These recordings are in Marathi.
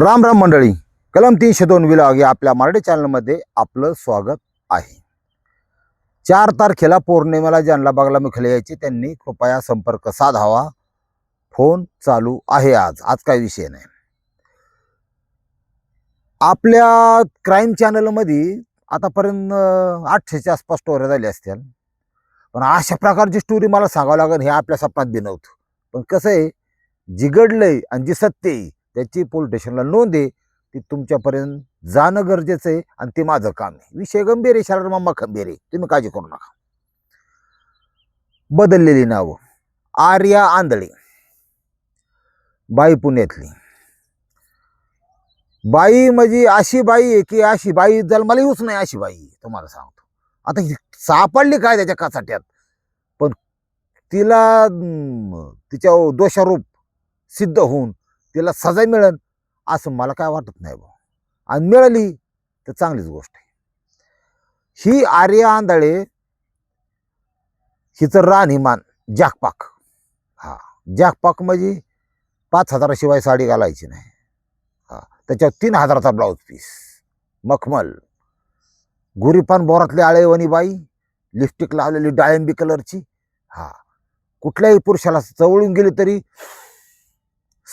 राम राम मंडळी कलम तीनशे दोन विभाग या आपल्या मराठी चॅनलमध्ये आपलं स्वागत आहे. चार तारखेला पौर्णिमेला ज्यांना बघायला मिळाले यायचे त्यांनी कृपया संपर्क साधावा. फोन चालू आहे आज आज काही विषय नाही. आपल्या क्राईम चॅनलमध्ये आतापर्यंत आठशेच्या आसपास स्टोऱ्या झाल्या असतील. पण अशा प्रकारची स्टोरी मला सांगावं लागेल हे आपल्या स्वप्नात बी नव्हतं. पण कसं आहे जी घडलंय आणि जी सत्य आहे त्याची पोलीस स्टेशनला नोंद आहे. ती तुमच्यापर्यंत जाणं गरजेचं आहे आणि ते माझं काम आहे. विषय गंभीर आहे शारदा मामा खंबीर आहे. तुम्ही काळजी करू नका. बदललेली नावं. आर्या आंधळे. बाई पुण्यातली. बाई म्हणजे अशी बाई आहे की अशी बाई जन्माला येऊच नाही अशी बाई तुम्हाला सांगतो. आता ही सापडली काय त्याच्या कासाट्यात पण तिला तिच्या दोषारूप सिद्ध होऊन तिला सजा मिळेल असं मला काय वाटत नाही भाऊ आणि मिळाली तर चांगलीच गोष्ट आहे. ही आर्य आंधळे हिचं राहणीमान जाकपाक. हा जाकपाक म्हणजे पाच हजाराशिवाय साडी घालायची नाही. हा त्याच्यावर तीन हजाराचा ब्लाऊज पीस. मखमल. गुरीपान बोरातली आळेवणी बाई लिपस्टिक लावलेली डाळिंबी कलरची. हा कुठल्याही पुरुषाला चवळून गेली तरी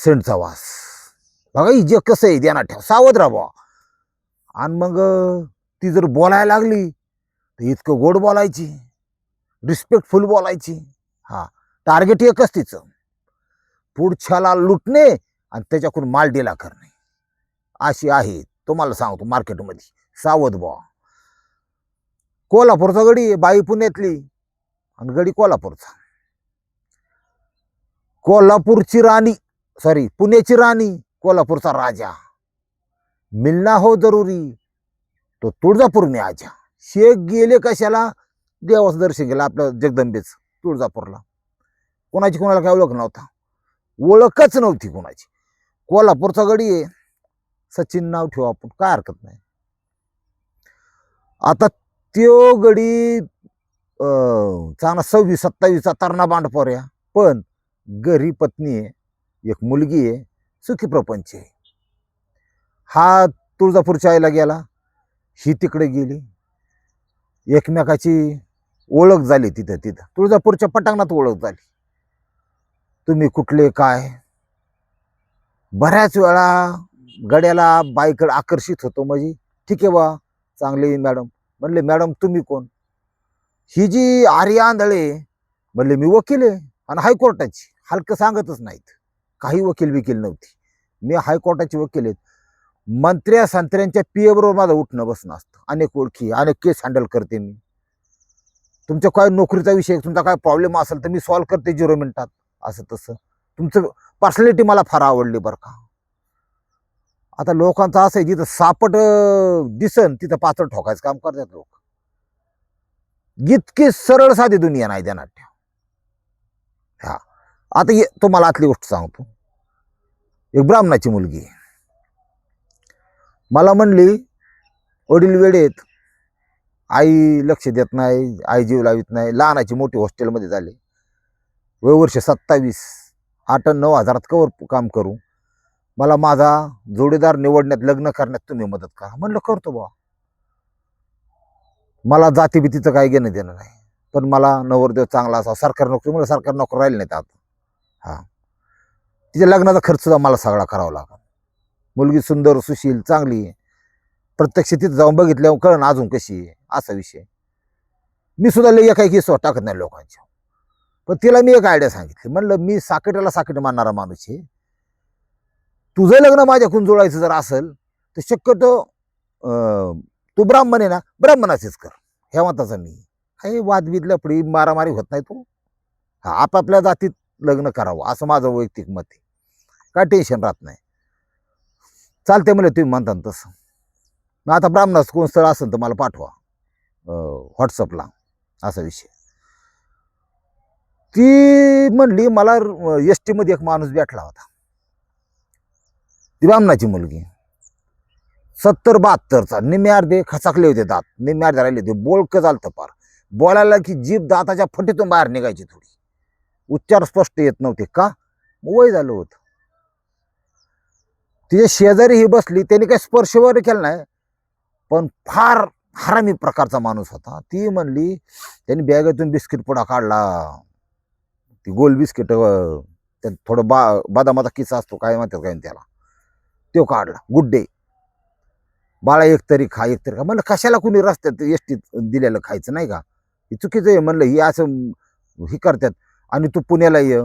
सेंटचा वास. बघा ही जे कसं आहे ध्यानात ठेव. सावध राहा आणि मग ती जर बोलायला लागली तर इतकं गोड बोलायची. रिस्पेक्टफुल बोलायची. हा टार्गेट एकच तिचं. पुढच्याला लुटणे आणि त्याच्याकडून माल डिला करणे. अशी आहे. तुम्हाला सांगतो मार्केटमध्ये. सावध बुवा. कोल्हापूरचा गडी बाई पुण्यातली. आणि गडी कोल्हापूरचा. कोल्हापूरची राणी सॉरी पुण्याची राणी कोल्हापूरचा राजा. मिलना हो जरुरी तो तुळजापूर मी आजा. शेख गेले कशाला? देवाचं दर्शन गेलं आपलं जगदंबेच तुळजापूरला. कोणाची कोणाला काय ओळख नव्हता. ओळखच नव्हती कोणाची. कोल्हापूरचा गडी आहे. सचिन नाव ठेवू आपण काय हरकत नाही. आता त्यो गडी चांगला सव्वीस सत्तावीसचा तरणा बांड पोऱ्या पण घरी पत्नी आहे. एक मुलगी आहे सुखी प्रपंच आहे. हा तुळजापूरच्या आईला गेला ही तिकडे गेली. एकमेकाची ओळख झाली तिथं तिथं. तुळजापूरच्या पटांगणात ओळख झाली. तुम्ही कुठले काय? बऱ्याच वेळा गड्याला बाईकडे आकर्षित होतो म्हणजे ठीक आहे बा चांगली मॅडम. म्हणले मॅडम तुम्ही कोण? ही जी आर्या आंधळे म्हणले मी वकील आहे आणि हायकोर्टाची हलकं सांगतच नाहीत. काही वकील बिकील नव्हती. मी हायकोर्टाचे वकील आहेत. मंत्र्या संत्र्यांच्या पीए बरोबर माझं उठणं बसणं असतं. अनेक ओळखी अनेक केस हँडल करते मी. तुमच्या काय नोकरीचा विषय तुमचा काय प्रॉब्लेम असेल तर मी सॉल्व्ह करते झिरो मिनिटात असं तसं. तुमचं पर्सनॅलिटी मला फार आवडली बरं का. आता लोकांचं असं आहे जिथं सापट दिसन तिथं पात्र ठोकायचं काम करतात लोक. इतकी सरळ साधी दुनिया नाही देणार ठेव हा. आता ये तुम्हाला आतली गोष्ट सांगतो. एक ब्राह्मणाची मुलगी. मला म्हणली वडील वेळेत आई लक्ष देत नाही आई जीव लावित नाही. लहानाची मोठी हॉस्टेलमध्ये झाली. व वर्ष सत्तावीस. आठ नऊ हजारात कवर काम करू. मला माझा जोडीदार निवडण्यात लग्न करण्यात तुम्ही मदत करा. म्हणलं करतो बा मला जातीभीतीचं काही घेणं देणं नाही. पण मला नवरदेव चांगला असा सरकारी नोकरी मला सरकारी नोकरी राहिली नाही आता. हां. तिच्या लग्नाचा खर्चसुद्धा मला सगळा करावा लागला. मुलगी सुंदर सुशील चांगली आहे. प्रत्यक्ष तिथं जाऊन बघितल्यावर कळण अजून कशी आहे असा विषय. मी सुद्धा लय काही केस टाकत नाही लोकांच्या. पण तिला मी एक आयडिया सांगितली. म्हणलं मी साकेटाला साकेट मानणारा माणूस आहे. तुझं लग्न माझ्याकडून जोडायचं जर असेल तर शक्यतो अं, तू ब्राह्मण आहे ना ब्राह्मणाचेच कर. ह्या मताचा मी काही वादविद लपडी मारामारी होत नाही तू. हा आपापल्या जातीत लग्न करावं असं माझं वैयक्तिक मत आहे. काय टेन्शन राहत नाही. चालते म्हणले तुम्ही म्हणता ना तसं. मग आता ब्राह्मणाचं कोण स्थळ असेल तर मला पाठवा. व्हॉट्सअपला असा विषय. ती म्हणली मला एस टीमध्ये एक माणूस भेटला होता. ती ब्राह्मणाची मुलगी. सत्तर बहात्तरचा निम्मे अर्धे खचाकले होते दात. निम्मे अर्धे राहिले होते. बोळकं चालतं पार बोलायला की जीभ दाताच्या फटीतून बाहेर निघायची थोडी. उच्चार स्पष्ट येत नव्हते. का? वय झालं होतं. तिच्या शेजारी ही बसली त्याने काही स्पर्श वगैरे केला नाही. पण फार हरामी प्रकारचा माणूस होता. ती म्हणली त्यांनी बॅगेतून बिस्किट पुडा काढला. ती गोल बिस्किट त्यात थोडं बा बदामाचा किस्सा असतो काय म्हणतात काय त्याला? तो काढला गुड डे बाळा एक तरी खा एक तरी खा. म्हणलं कशाला कुणी रस्त्यात एसटीत दिलेलं खायचं नाही का? हे चुकीचं आहे. म्हणलं ही असं हे करतात. आणि तू पुण्याला ये.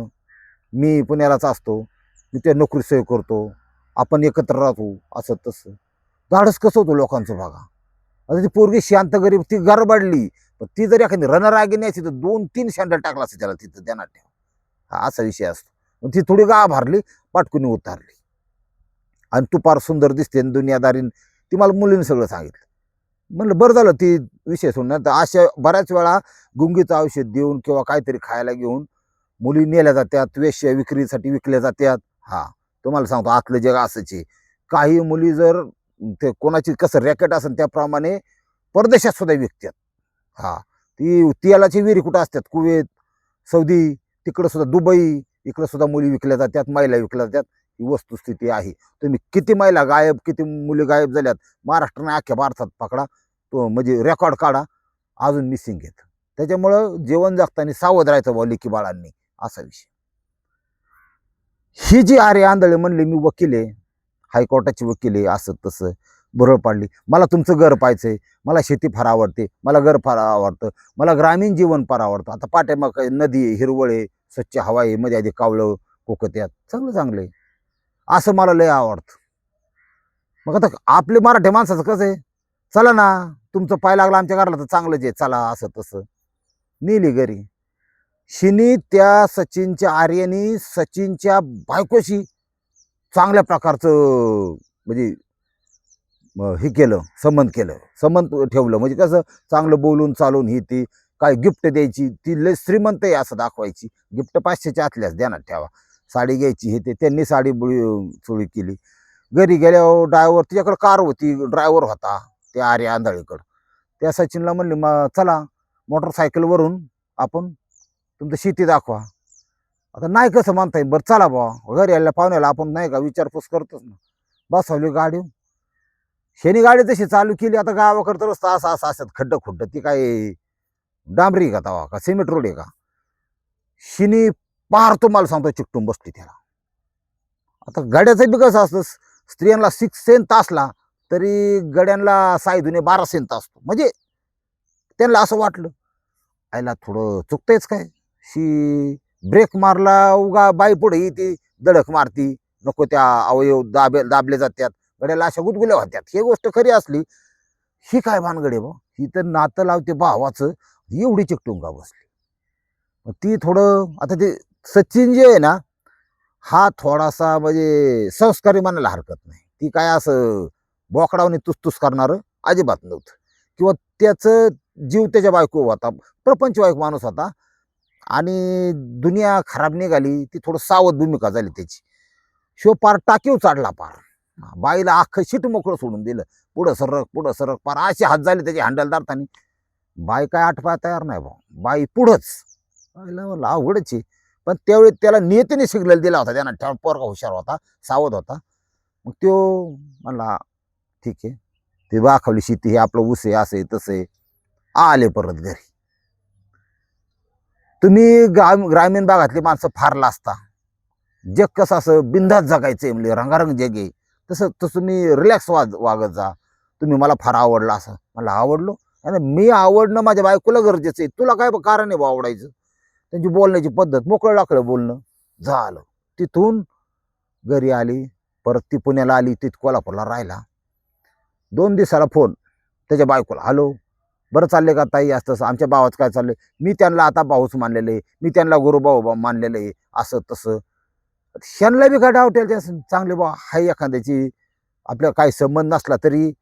मी पुण्यालाच असतो. मी त्या नोकरी सोय करतो. आपण एकत्र राहतो असं तसं. धाडस कसं होतं लोकांचं बघा. आता ती पोरगी शांत गरीब ती गरबाडली पण ती जर एखादी रनर आगी न्यायची तर दोन तीन शँडल टाकला असं त्याला तिथं ध्यानात ठेवा. हा असा विषय असतो. मग ती थोडी गा भारली पाटकुनी उतारली. आणि तू फार सुंदर दिसते आणि दुनियादारीन ती मला मुलीने सगळं सांगितलं. म्हणलं बरं झालं ती विषय सोडणार तर अशा बऱ्याच वेळा गुंगीचं औषध देऊन किंवा काहीतरी खायला घेऊन मुली नेल्या जात्यात वेश्या विक्रीसाठी विकल्या जात्यात. हां. तुम्हाला सांगतो आतलं जग असंच काही मुली जर ते कोणाची कसं रॅकेट असेल त्याप्रमाणे परदेशात सुद्धा विकतात. हा ती तेलाची विहिरी कुठं असतात? कुवेत सौदी तिकडं सुद्धा दुबई इकडं सुद्धा मुली विकल्या जातात महिला विकल्या जातात. ही वस्तुस्थिती आहे. तुम्ही किती महिला गायब किती मुली गायब झाल्यात महाराष्ट्राने अख्ख्या भारतात पकडा. तो म्हणजे रेकॉर्ड काढा. अजून मिसिंग घेत. त्याच्यामुळं जेवण जगताना सावध राहायचं बा लेकी बाळांनी. असा विषय. ही जी आर्य आंधळे म्हणले मी वकील आहे हायकोर्टाची वकील आहे असं तसं बरोबर पाडली. मला तुमचं घर पाहायचंय मला शेती फार आवडते मला घर फार आवडतं मला ग्रामीण जीवन फार आवडतं. आता पाठ्यामाग नदी आहे हिरवळ आहे स्वच्छ हवा आहे मध्ये आधी कावळं कोकत्यात चांगलं चांगलं आहे. असं मला लय आवडतं. मग आता आपले मराठी माणसाचं कसं आहे? चला ना तुमचं पाय लागलं आमच्या घराला तर चांगलंच आहे चला असं तसं. नेली घरी. शिनी त्या सचिनच्या आर्यानी सचिनच्या बायकोशी चांगल्या प्रकारचं म्हणजे हे केलं संबंध केलं. संबंध ठेवलं. म्हणजे कसं चांगलं बोलून चालून ही ती काय गिफ्ट द्यायची ती लय श्रीमंत आहे असं दाखवायची. गिफ्ट पाचशेच्या आतल्याच ध्यानात ठेवा. साडी घ्यायची हे ते. त्यांनी साडी बुळी चोळी केली. घरी गेल्यावर ड्रायव्हर तिच्याकडं कार होती ड्रायव्हर होता त्या आर्या आंधळीकडं. त्या सचिनला म्हणले मग चला मोटरसायकलवरून आपण तुमचं शेती दाखवा. आता नाही कसं म्हणता येईल? बरं चला बुवा. घरी यायला पाहुण्याला आपण नाही का विचारपूस करतोच ना. बसवली गाडी. शेनी गाडी तशी चालू केली आता गावाकडं तर रस्ता असा असा असतात खड्डं खुड्डं ती काय डांबरी का तवा का? सिमेंट रोड आहे का? शिनी पार तुम्हाला सांगतो चिकटून बसली त्याला. आता गड्याचं बी कसं असतं स्त्रियांना सिक्स सेन असला तरी गड्यांना साई दुने बारा सेन असतो म्हणजे त्यांना असं वाटलं आईला थोडं चुकतंयच काय? शी ब्रेक मारला उगा बाई पुढे येते दडक मारती. नको त्या अवयव दाबे दाबले जातात गड्याला अशा गुदगुल्या होत्यात. ही गोष्ट खरी असली ही काय भानगडे बा? ही तर नातं लावते भावाचं एवढी चिकटुंगा बसली. मग ती थोडं आता ते सचिन जे आहे ना हा थोडासा म्हणजे संस्कारी म्हणायला हरकत नाही. ती काय असं बोकडावने तुसतुस करणारं अजिबात नव्हतं. किंवा त्याचं जीव त्याच्या बायको होता प्रपंच बायको माणूस होता आणि दुनिया खराब निघाली ती थोडं सावध भूमिका झाली त्याची. शिव पार टाकीव चाडला पार. बाईला अख्खं शिट मोकळं सोडून दिलं. पुढं सरक पुढं सरक पार. असे हात झाले त्याची हँडलदारतानी बाई काय आठवाय तयार नाही भाऊ. बाई पुढंच. बाईला म्हणलं अवघडच आहे. पण त्यावेळी त्याला नियतीने सिग्नल दिला होता त्यांना. ठेव पोरगा हुशार होता सावध होता. मग तो म्हणला ठीक आहे. ते दाखवली शेती हे आपलं ऊस आहे असं आहे तसं आहे. आले परत घरी. तुम्ही ग्राम ग्रामीण भागातली माणसं फार लाजता जग कसं असं बिंदात जगायचंय म्हणजे रंगारंग जग आहे. तसं तसं मी रिलॅक्स वाग वागत जा. तुम्ही मला फार आवडला असं. मला आवडलो? आणि मी आवडणं माझ्या बायकोला गरजेचं आहे. तुला काय कारण आहे बा आवडायचं? त्यांची बोलण्याची पद्धत मोकळं टाकलं बोलणं. झालं. तिथून घरी आली. परत ती पुण्याला आली. ती कोल्हापूरला राहिला. दोन दिवसाला फोन. त्याच्या बायकोला हॅलो? बरं चालले का ताई? असं तसं. आमच्या भावाचं काय चाललं मी त्यांना आता भाऊच मानलेलं आहे. मी त्यांना गुरुभाऊ बा मानलेलं आहे. असं तसं. ह्यांना बी काय डावटेल ते असं चांगले बा हाय एखाद्याची. आपल्या काही संबंध नसला तरी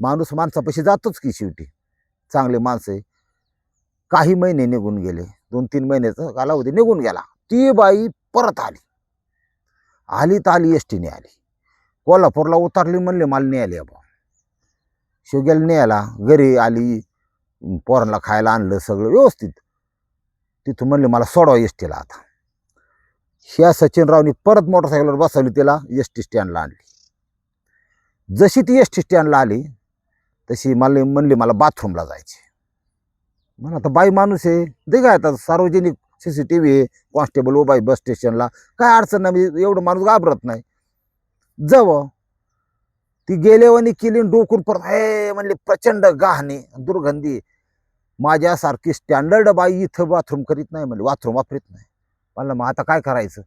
माणूस माणसापाशी जातोच की शेवटी. चांगले माणसं आहे. काही महिने निघून गेले. दोन तीन महिन्याचा कालावधी निघून गेला. ती बाई परत आली. आली तर आली एस टीने आली. कोल्हापूरला उतरली म्हणले मला न्यायला बा शिवग्याला न्यायला घरी आली. पोरांना खायला आणलं सगळं व्यवस्थित. तिथून म्हणले मला सोडवा एस टीला आता. ह्या सचिनरावनी परत मोटरसायकलवर बसवली तिला एस टी स्टँडला आणली. जशी ती एस टी स्टँडला आली तशी मला म्हणली मला बाथरूमला जायचे मला आता बाई माणूस आहे. दे काय आता सार्वजनिक सी सी टी व्ही आहे. कॉन्स्टेबल उभा आहे बस स्टेशनला. काय अडचण नाही म्हणजे एवढं माणूस घाबरत नाही. जावं ती गेल्यावानी केली आणि डोकून परत हे म्हणले प्रचंड गहाणे दुर्गंधी. माझ्यासारखी स्टँडर्ड बाई इथं बाथरूम करीत नाही म्हणलं. बाथरूम वापरीत नाही. म्हणलं मग आता काय करायचं?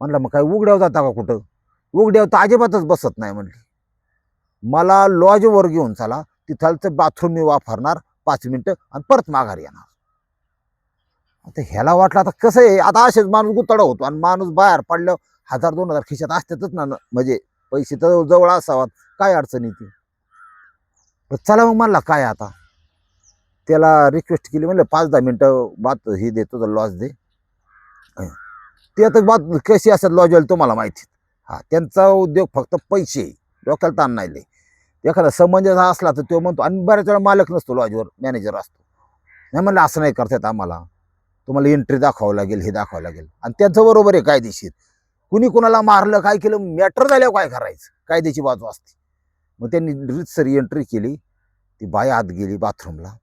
म्हणलं मग काय उघड्यावर जाता का कुठं? उघड्यावर तर अजिबातच बसत नाही म्हणली. मला लॉजवर घेऊन चला. तिथालचं बाथरूम मी वापरणार. पाच मिनटं आणि परत माघारी येणार. आता ह्याला वाटलं आता कसं आहे? आता असेच माणूस गुतडा होतो आणि माणूस बाहेर पडल्यावर हजार दोन हजार खिशात असतातच ना म्हणजे पैसे तर जवळ असावात. काय अडचण येते चला मग म्हणला काय आता? त्याला रिक्वेस्ट केली म्हणलं पाच दहा मिनटं बात हे दे तुझा लॉज दे. ते आता बात कशी असतात लॉजवाले तुम्हाला माहिती. हा त्यांचा उद्योग फक्त पैसे डोक्याला ताण नाही लय. एखादा समंजस असला तर तो म्हणतो आणि बऱ्याच वेळा मालक नसतो लॉजवर मॅनेजर असतो. नाही म्हणलं असं नाही करतात आम्हाला. तुम्हाला एंट्री दाखवावं लागेल हे दाखवावं लागेल. आणि त्यांचं बरोबर आहे कायदेशीर. कुणी कुणाला मारलं काय केलं मॅटर झाल्यावर काय करायचं? कायद्याची बाजू असते. मग त्यांनी रितसरी एंट्री केली. ती बाय आत गेली बाथरूमला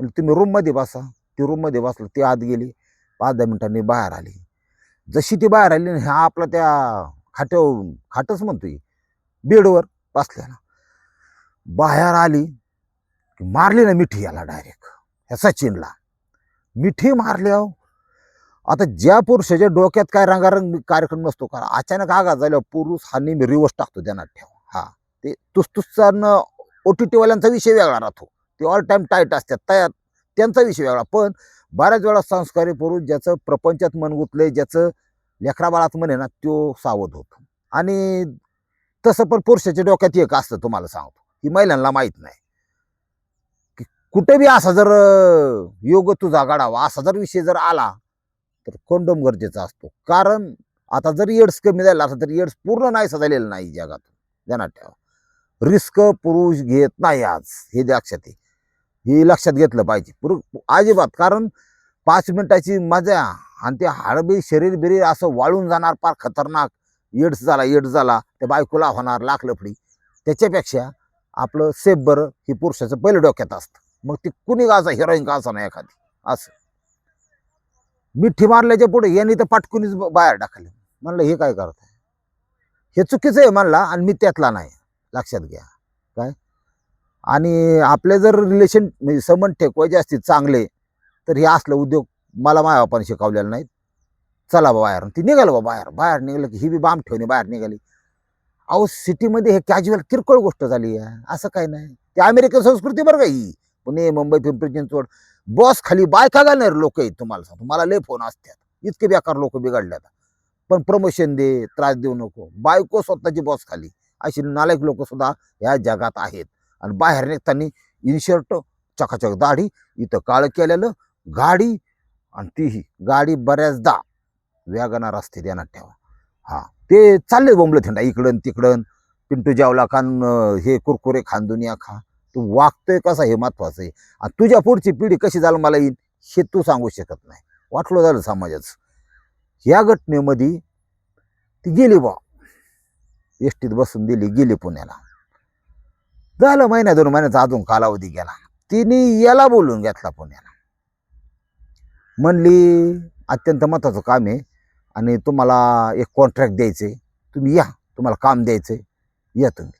म्हणलं तुम्ही रूममध्ये बसा. ती रूममध्ये बसलं ती आत गेली. पाच दहा मिनिटांनी बाहेर आली. जशी ती बाहेर आली ना ह्या आपला त्या खाट्यावर खाटच म्हणतोय बेडवर बसल्याला बाहेर आली की मारली ना मिठी याला डायरेक्ट ह्या सचिनला. मिठी मारली अहो. आता ज्या पुरुषाच्या डोक्यात काय रंगारंग कार्यक्रम नसतो का अचानक आघात झाल्यावर पुरुष हा नेहमी रिवर्स टाकतो त्यांना ठेव. हा ते तुसतुसचा ओ टी टीवाल्यांचा विषय वेगळा राहतो. ते ऑल टाईम टाईट असतात. तयार. त्यांचा विषय वेगळा. पण बऱ्याच वेळा संस्कारी पुरुष ज्याचं प्रपंचात मन गुंतलंय ज्याचं लेकराबाळात म्हणे ना तो सावध होतो. आणि तसं पण पुरुषाच्या डोक्यात एक असतं तुम्हाला सांगतो. की महिलांना माहीत नाही. की कुठे बी असा जर योग तुझा गाडावा असा जर विषय जर आला तर कोंडोम गरजेचा असतो. कारण आता जर एड्स कमी झाला असं तर एड्स पूर्ण नाही झालेलं नाही जगात. ध्यानात ठेवा. रिस्क पुरुष घेत नाही आज. हे लक्षात आहे हे लक्षात घेतलं पाहिजे. पुर अजिबात. कारण पाच मिनिटाची मजा आणि ते हाडबी शरीर बिरीर असं वाळून जाणार फार खतरनाक. एड्स झाला एड्स झाला त्या बायकोला होणार लाख लफडी त्याच्यापेक्षा आपलं सेफ बरं ही पुरुषाचं पहिलं डोक्यात असतं. मग ती कुणी का हिरोईन का नाही एखादी. असं. मिठी मारल्याच्या पुढे यांनी तर पाटकुनीच बाहेर टाकले. म्हणलं हे काय करत हे चुकीचं आहे म्हणला आणि मी त्यातला नाही. लक्षात घ्या. काय? आणि आपले जर रिलेशन म्हणजे संबंध ठेकवायचे असतील चांगले तर हे असलं उद्योग मला माया बापाने शिकवलेलं नाहीत. चला बा बाहेर ती निघालं बा बाहेर. बाहेर निघालं की ही बी बाम ठेवणे बाहेर निघाली. अहो सिटीमध्ये हे कॅज्युअल किरकोळ गोष्ट झाली आहे. असं काही नाही. ते अमेरिकन संस्कृती बरं का ही? पुणे मुंबई पिंपरी चिंचवड. बॉस खाली बायका घालणार लोक आहेत तुम्हाला सांगतो. मला लय फोन असतात. इतके बेकार लोक बिघडल्यात पण प्रमोशन दे त्रास देऊ नको. बायको स्वतःची बॉस खाली. अशी नालायक लोक सुद्धा जगात आहेत. आणि बाहेर निघताना इनशर्ट चकाचक दाढी इथं काळं केलेलं गाडी आणि तीही. गाडी बऱ्याचदा व्यागणार असते ध्यानात ठेवा. हां ते चालले बोंबलं थंडा इकडं तिकडं. पिंटू जेवला खान हे कुरकुरे खान दुनिया खा. तू वागतोय कसा हे महत्वाचं आहे. आणि तुझ्या पुढची पिढी कशी झालं मला येईल हे तू सांगू शकत नाही. वाटलं झालं समाजाचं. या घटनेमध्ये ती गेली बा एसटीत बसून दिली गेली पुण्याला. झालं महिन्या दोन महिन्याचा अजून कालावधी गेला. तिने याला बोलून घेतला पुण्याला. म्हणली अत्यंत महत्त्वाचं काम आहे आणि तुम्हाला एक कॉन्ट्रॅक्ट द्यायचं. आहे तुम्ही या तुम्हाला काम द्यायचे. या तुम्ही.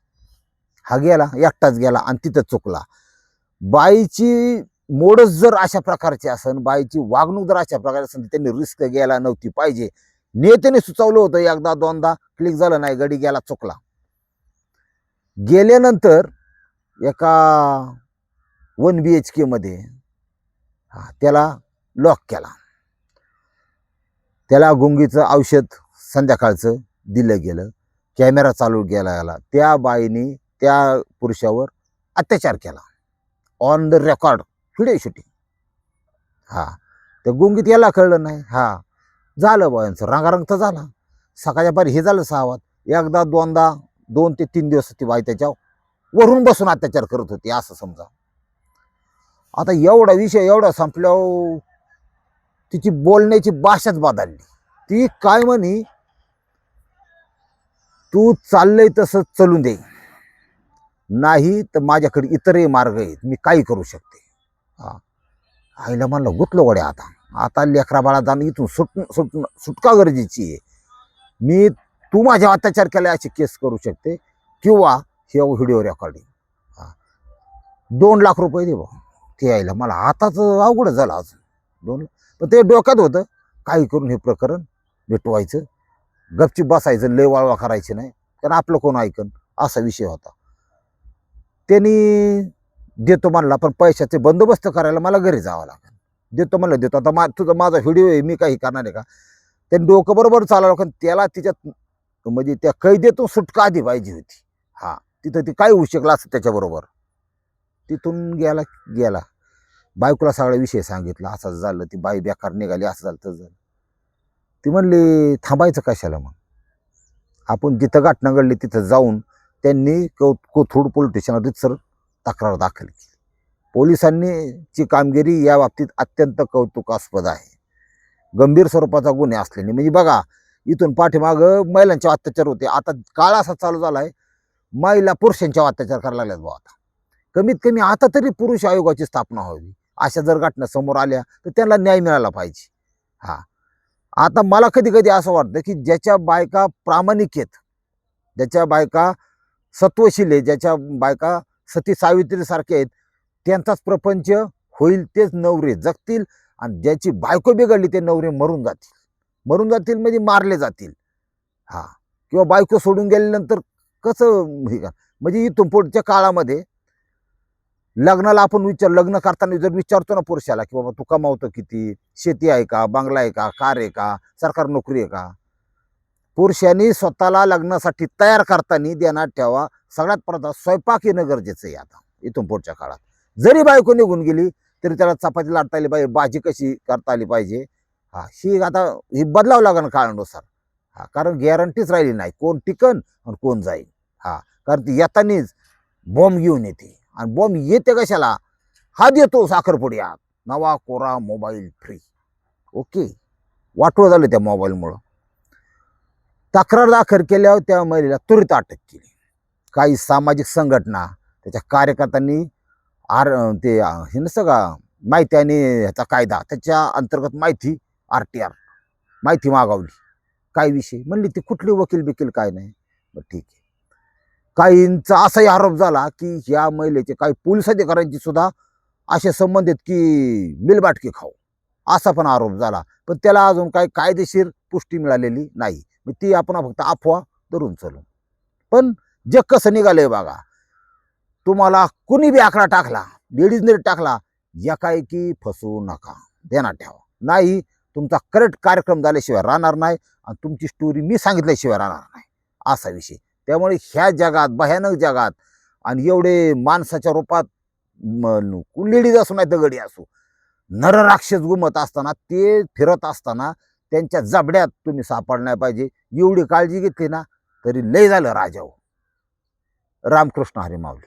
हा गेला एकटाच गेला आणि तिथं चुकला. बाईची मोडच जर अशा प्रकारची असन बाईची वागणूक जर अशा प्रकारची असेल तर त्यांनी रिस्क घ्यायला नव्हती पाहिजे. नेत्याने सुचवलं होतं एकदा दोनदा क्लिक झालं नाही गडी गेला चुकला. गेल्यानंतर एका वन बी एच केमध्ये हा त्याला लॉक केला. त्याला गुंगीचं औषध संध्याकाळचं दिलं गेलं. कॅमेरा चालू गेला गेला त्या बाईने त्या पुरुषावर अत्याचार केला. On the record video shooting हा त्या गुंगीत याला कळलं नाही. हा झालं बा यांचं. रंगारंग तर झाला. सकाळच्या पारी हे झालं सहा एकदा दोनदा दोन ते तीन दिवस ती बाई त्याच्या वरून बसून अत्याचार करत होती असं समजा. आता एवढा विषय एवढा संपल्यावर तिची बोलण्याची भाषाच बदलली. ती काय म्हणी? तू चाललंय तसं चलून दे. नाही तर माझ्याकडे इतरही मार्ग आहेत. मी काही करू शकते. हा. आईला म्हणलं गुतलो वड्या आता. आता लेकरा बाळा जाणं इथून सुट सुट सुटका गरजेची आहे. मी तू माझ्या अत्याचार केला अशी केस करू शकते किंवा हे व्हिडिओ रेकॉर्डिंग हां. दोन लाख रुपये दे भाऊ ते यायला मला आताच अवघड झालं अजून. दोन पण ते डोक्यात होतं काही करून हे प्रकरण मिटवायचं. गपची बसायचं लय वाळवा करायची नाही. कारण आपलं कोण ऐकन? असा विषय होता. त्यांनी देतो म्हणला पण पैशाचे बंदोबस्त करायला मला घरी जावं लागेल. देतो म्हणलं देतो. आता मा तुझा माझा व्हिडिओ आहे मी काही करणार आहे का? त्यांनी डोकं बरोबर चालवलं कारण त्याला तिच्यात म्हणजे त्या कैदेतून सुटका आधी पाहिजे होती. हां. तिथं ती काय होऊ शकलं असं त्याच्याबरोबर? तिथून गेला गेला. बायकोला सगळा विषय सांगितला असं झालं ती बाई बेकार निघाली असं झालं तसं झालं. ती म्हणली थांबायचं कशाला मग? आपण जिथं घटना घडली तिथं जाऊन त्यांनी कौ कोथरूड पोलीस स्टेशनात रितसर तक्रार दाखल केली. पोलिसांनी ची कामगिरी या बाबतीत अत्यंत कौतुकास्पद आहे. गंभीर स्वरूपाचा गुन्हे असल्याने. म्हणजे बघा इथून पाठीमागं महिलांचे अत्याचार होते. आता काळ असा चालू झाला आहे महिला पुरुषांच्या अत्याचार करायला लागल्यात बा आता. कमीत कमी आता तरी पुरुष आयोगाची स्थापना व्हावी. अशा जर घटना समोर आल्या तर त्यांना न्याय मिळाला पाहिजे. हा. आता मला कधी कधी असं वाटतं की ज्याच्या बायका प्रामाणिक आहेत ज्याच्या बायका सत्वशील आहेत ज्याच्या बायका सती सावित्रीसारखे आहेत त्यांचाच प्रपंच होईल तेच नवरे जगतील आणि ज्याची बायको बिघडली ते नवरे मरून जातील. मरून जातील म्हणजे मारले जातील. हा. किंवा बायको सोडून गेल्यानंतर कसं हे का? म्हणजे इथून पुढच्या काळामध्ये लग्नाला आपण विचार लग्न करताना जर विचारतो ना पुरुषाला की बाबा तू कमावतो किती? शेती आहे का? बंगला आहे का? कार आहे का? सरकार नोकरी आहे का? पुरुषांनी स्वतःला लग्नासाठी तयार करताना देण्यात ठेवा. सगळ्यात प्रथम स्वयंपाक येणं गरजेचं आहे आता इथून पुढच्या काळात. जरी बायको निघून गेली तरी त्याला चपाती लाटता आली पाहिजे भाजी कशी करता आली पाहिजे. हा ही आता ही बदलावं लागेल काळानुसार. हा कारण गॅरंटीच राहिली नाही. कोण टिकन आणि कोण जाईल हा कारण ती येतानीच बॉम्ब घेऊन येते. आणि बॉम्ब येते कशाला? हा देतो साखरपुडी आत. नवा कोरा मोबाईल फ्री ओके वाटोळ झालं त्या मोबाईलमुळं तक्रार दाखल केल्यावर त्या महिलेला त्वरित अटक केली. काही सामाजिक संघटना त्याच्या कार्यकर्त्यांनी आर ते हे नसतं का? माहिती आणि ह्याचा कायदा त्याच्या अंतर्गत माहिती आर टी आर माहिती मागवली. काय विषय? म्हणली ती कुठली वकील बिकील काय नाही. बरं ठीक आहे. काहींचा असाही आरोप झाला की या महिलेचे काही पोलीस अधिकाऱ्यांची सुद्धा असे संबंधित की मिलबाटकी खाऊ. असा पण आरोप झाला. पण त्याला अजून काही कायदेशीर पुष्टी मिळालेली नाही. मग ती आपण फक्त अफवा धरून चालू. पण जग कसं निघालंय बघा तुम्हाला कुणी बी आकडा टाकला लेडीजने टाकला या कायकी फसवू नका. ध्यानात ठेवा. नाही तुमचा करेक्ट कार्यक्रम झाल्याशिवाय राहणार नाही आणि तुमची स्टोरी मी सांगितल्याशिवाय राहणार नाही. असा विषय. त्यामुळे ह्या जगात भयानक जगात आणि एवढे माणसाच्या रूपात लेडीज असू नाही दगडी असू नरराक्षस घुमत असताना ते फिरत असताना त्यांच्या जबड्यात तुम्ही सापडणार पाहिजे. एवढी काळजी घेतली ना तरी लय झालं राजाओ हो. रामकृष्ण हरी माऊली.